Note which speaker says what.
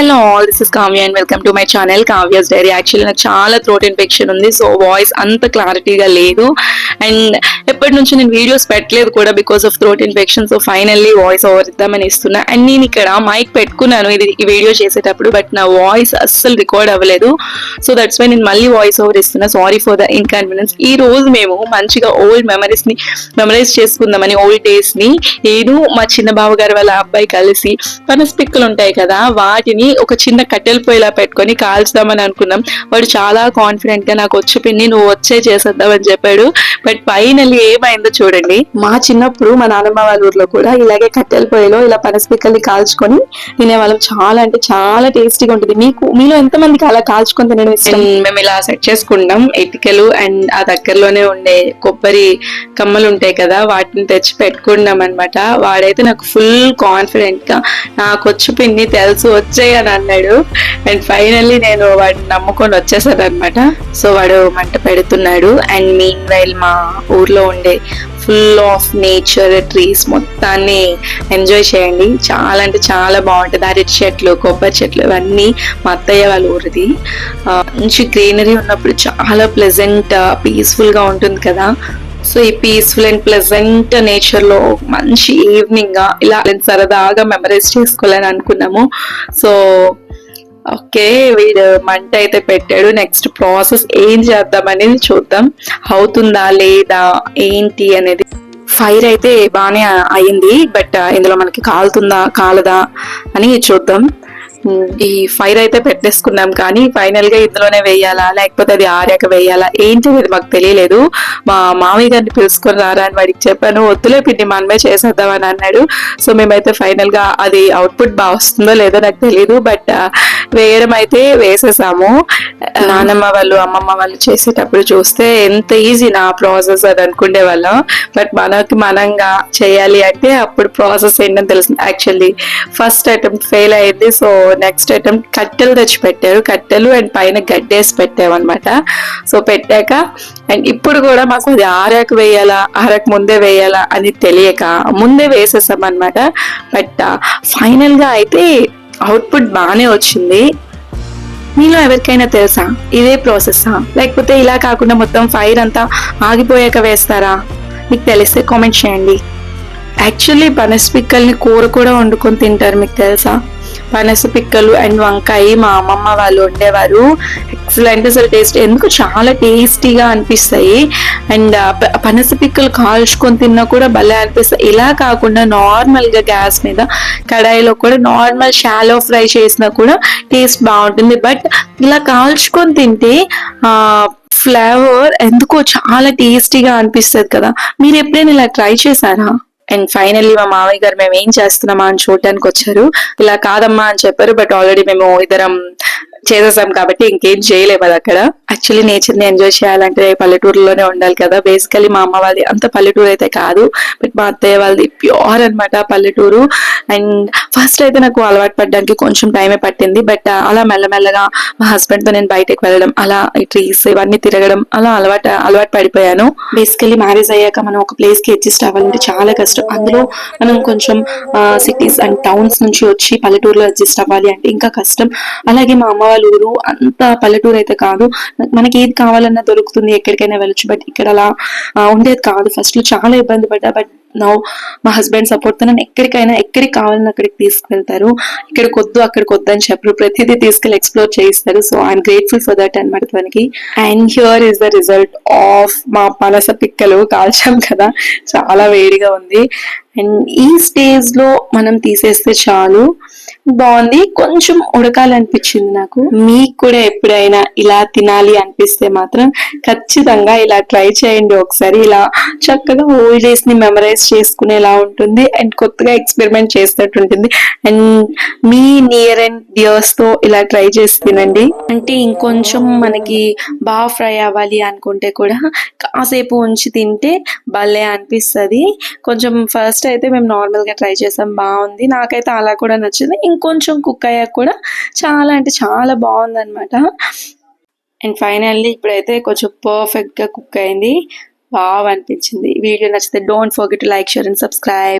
Speaker 1: Hello all this is Kavya and welcome to my channel Kavya's diary actually నాకు చాలా throat infection ఉంది so voice అంత క్లారిటీగా లేదు. అండ్ ఎప్పటి నుంచి నేను వీడియోస్ పెట్టలేదు కూడా because of throat infection so finally voice over ఇద్దామని ఇస్తున్నా. అండ్ నేను ఇక్కడ మైక్ పెట్టుకున్నాను ఇది ఈ వీడియో చేసేటప్పుడు బట్ నా వాయిస్ అస్సలు రికార్డ్ అవ్వలేదు. సో దట్స్ వై నేను మళ్ళీ వాయిస్ ఓవర్ ఇస్తున్నా. సారీ ఫర్ ద ఇన్కన్వీనియన్స్ ఈ రోజు మేము మంచిగా ఓల్డ్ మెమరీస్ని మెమరైజ్ చేసుకుందామని ఓల్డ్ డేస్ని నేను మా చిన్న బావగారు వాళ్ళ అబ్బాయి కలిసి పనస పిక్కలు ఉంటాయి కదా వాటిని ఒక చిన్న కట్టెల పొయ్యిలా పెట్టుకొని కాల్చుదామని అనుకున్నాం. వాడు చాలా కాన్ఫిడెంట్గా నాకు వచ్చి పిన్ని నువ్వు వచ్చే చేసేద్దాం అని చెప్పాడు. బట్ ఫైనల్ ఏమైందో చూడండి. మా చిన్నప్పుడు మా నాన్నమ్మ వాళ్ళ ఊర్లో కూడా ఇలాగే కట్టెల పొయ్యిలో ఇలా పనస పిక్కల్ని కాల్చుకొని తినేవాళ్ళం. చాలా అంటే చాలా టేస్టీగా ఉంటుంది. మీకు మీలో ఎంత మందికి అలా కాల్చుకొని తినడం ఇష్టం? మేము ఇలా సెట్ చేసుకుంటాం ఎటికలు అండ్ ఆ దగ్గరలోనే ఉండే కొబ్బరి కమ్మలు ఉంటాయి కదా వాటిని తెచ్చి పెట్టుకున్నాం అనమాట వాడైతే నాకు ఫుల్ కాన్ఫిడెంట్గా నాకు వచ్చి పిన్ని తెలుసు వచ్చే అని అన్నాడు. అండ్ ఫైనల్లీ నేను వాడిని నమ్ముకొని వచ్చేసాను అనమాట సో వాడు మంట పెడుతున్నాడు. అండ్ మీన్ వైల్ మా ఊర్లో ఉండే ఫుల్ ఆఫ్ నేచర్ ట్రీస్ మొత్తాన్ని ఎంజాయ్ చేయండి. చాలా అంటే చాలా బాగుంటుంది. అరటి చెట్లు కొబ్బరి చెట్లు ఇవన్నీ మా అత్తయ్య వాళ్ళ ఊరిది. మంచి గ్రీనరీ ఉన్నప్పుడు చాలా ప్లెజెంట్ పీస్ఫుల్గా ఉంటుంది కదా. సో ఈ పీస్ఫుల్ అండ్ ప్లెజెంట్ నేచర్లో మంచి ఈవినింగ్గా ఇలా సరదాగా మెమరైజ్ చేసుకోవాలని అనుకున్నాము. సో ఓకే వీడు మంట అయితే పెట్టాడు. నెక్స్ట్ ప్రాసెస్ ఏం చేద్దాం అనేది చూద్దాం. అవుతుందా లేదా ఏంటి అనేది. ఫైర్ అయితే బాగానే అయింది బట్ ఇందులో మనకి కాలుతుందా కాలదా అని చూద్దాం. ఈ ఫైర్ అయితే పెట్టేసుకున్నాం కానీ ఫైనల్గా ఇందులోనే వేయాలా? లేకపోతే అది ఆరాక వేయాలా? ఏంటి అనేది మాకు తెలియలేదు. మా మామయ్య గారిని పిలుచుకొని రారా అని వాడికి చెప్పాను. వద్దులే పిండి మనమే చేసేద్దాం అని అన్నాడు. సో మేమైతే ఫైనల్గా అది అవుట్పుట్ బాగా వస్తుందో లేదో నాకు తెలియదు బట్ వేయడం అయితే వేసేసాము. నానమ్మ వాళ్ళు అమ్మమ్మ వాళ్ళు చేసేటప్పుడు చూస్తే ఎంత ఈజీ నా ప్రాసెస్ అది అనుకునే వాళ్ళం. బట్ మనకి మనంగా చేయాలి అంటే అప్పుడు ప్రాసెస్ ఏంటని తెలిసింది. యాక్చువల్లీ ఫస్ట్ అటెంప్ట్ ఫెయిల్ అయింది. సో నెక్స్ట్ ఐటమ్ కట్టెలు తెచ్చి పెట్టారు కట్టెలు అండ్ పైన గడ్డేసి పెట్టామన్నమాట. సో పెట్టాక అండ్ ఇప్పుడు కూడా మాకు అది ఆరాకు వేయాలా ఆరాకు ముందే వేయాలా అని తెలియక ముందే వేసేసాం అనమాట బట్ ఫైనల్గా uh, అయితే అవుట్పుట్ బాగానే వచ్చింది. మీలో ఎవరికైనా తెలుసా? ఇదే ప్రాసెస్సా లేకపోతే ఇలా కాకుండా మొత్తం ఫైర్ అంతా ఆగిపోయాక వేస్తారా? మీకు తెలిస్తే కామెంట్ చేయండి. యాక్చువల్లీ బనస్పిక్కల్ని కూర కూడా వండుకొని తింటారు మీకు తెలుసా? పనస పిక్కలు అండ్ వంకాయ మా అమ్మమ్మ వాళ్ళు వండేవారు. ఎక్సలెంట్ అసలు టేస్ట్ ఎందుకు చాలా టేస్టీగా అనిపిస్తాయి. అండ్ పనస పిక్కలు కాల్చుకొని తిన్నా కూడా భలే అనిపిస్తాయి. ఇలా కాకుండా నార్మల్గా గ్యాస్ మీద కడాయిలో కూడా నార్మల్ షాలో ఫ్రై చేసినా కూడా టేస్ట్ బాగుంటుంది. బట్ ఇలా కాల్చుకొని తింటే ఫ్లేవర్ ఎందుకో చాలా టేస్టీగా అనిపిస్తుంది కదా. మీరు ఎప్పుడైనా ఇలా ట్రై చేశారా? అండ్ ఫైనల్లీ మా మామయ్య గారు మేము ఏం చేస్తున్నామా? అని చూడడానికి వచ్చారు ఇలా కాదమ్మా అని చెప్పారు. బట్ ఆల్రెడీ మేము ఇద్దరం చేసేసాం కాబట్టి ఇంకేం చేయలేము అది అక్కడ. యాక్చువల్లీ నేచర్ని ఎంజాయ్ చేయాలంటే పల్లెటూరులోనే ఉండాలి కదా. బేసికలీ మా అమ్మ వాళ్ళది అంత పల్లెటూరు అయితే కాదు. బట్ మా అత్తయ్య వాళ్ళది ప్యూర్ అన్నమాట పల్లెటూరు. అండ్ ఫస్ట్ అయితే నాకు అలవాటు పడడానికి కొంచెం టైమే పట్టింది. బట్ uh, అలా మెల్లమెల్లగా మా హస్బెండ్తో నేను బయటకు వెళ్ళడం అలా ఈ ట్రీస్ ఇవన్నీ తిరగడం అలా అలవాటు అలవాటు పడిపోయాను. బేసికలీ మ్యారేజ్ అయ్యాక మనం ఒక ప్లేస్కి అడ్జస్ట్ అవ్వాలంటే చాలా కష్టం. అందులో మనం కొంచెం సిటీస్ అండ్ టౌన్స్ నుంచి వచ్చి పల్లెటూరులో అడ్జస్ట్ అవ్వాలి అంటే ఇంకా కష్టం. అలాగే మా అమ్మ వాళ్ళ ఊరు అంత పల్లెటూరు అయితే కాదు. మనకి ఏది కావాలన్నా దొరుకుతుంది ఎక్కడికైనా వెళ్ళొచ్చు. బట్ ఇక్కడ అలా ఉండేది కాదు. ఫస్ట్ చాలా ఇబ్బంది పడ్డా. బట్ నౌ మా హస్బెండ్ సపోర్ట్తో నన్ను ఎక్కడికైనా ఎక్కడికి కావాలని అక్కడికి తీసుకువెళ్తారు ఇక్కడికి వద్దు అక్కడికి వద్దు అని చెప్పరు. ప్రతిదీ తీసుకెళ్ళి ఎక్స్ప్లోర్ చేయిస్తారు. So I'm grateful for that అనమాట తనకి. And here is the result of మా పనస పిక్కలు కాల్చాం కదా. చాలా వేడిగా ఉంది. అండ్ ఈ స్టేజ్లో మనం తీసేస్తే చాలు. బాగుంది. కొంచెం ఉడకాలనిపించింది నాకు. మీకు కూడా ఎప్పుడైనా ఇలా తినాలి అనిపిస్తే మాత్రం ఖచ్చితంగా ఇలా ట్రై చేయండి ఒకసారి. ఇలా చక్కగా ఓల్డ్ డేస్ని మెమరైజ్ చేసుకునేలా ఉంటుంది అండ్ కొత్తగా ఎక్స్పెరిమెంట్ చేసినట్టు ఉంటుంది. అండ్ మీ నియర్ అండ్ డియర్స్తో ఇలా ట్రై చేసి తినండి. అంటే ఇంకొంచెం మనకి బాగా ఫ్రై అవ్వాలి అనుకుంటే కూడా కాసేపు ఉంచి తింటే భలే అనిపిస్తుంది. కొంచెం ఫస్ట్ అయితే మేము నార్మల్గా ట్రై చేసాం బాగుంది. నాకైతే అలా కూడా నచ్చింది. ఇంకొంచెం కుక్ అయ్యాక కూడా చాలా అంటే చాలా బాగుంది అనమాట అండ్ ఫైనల్లీ ఇప్పుడైతే కొంచెం పర్ఫెక్ట్గా కుక్ అయింది. బాగా అనిపించింది. వీడియో నచ్చితే don't forget like share and subscribe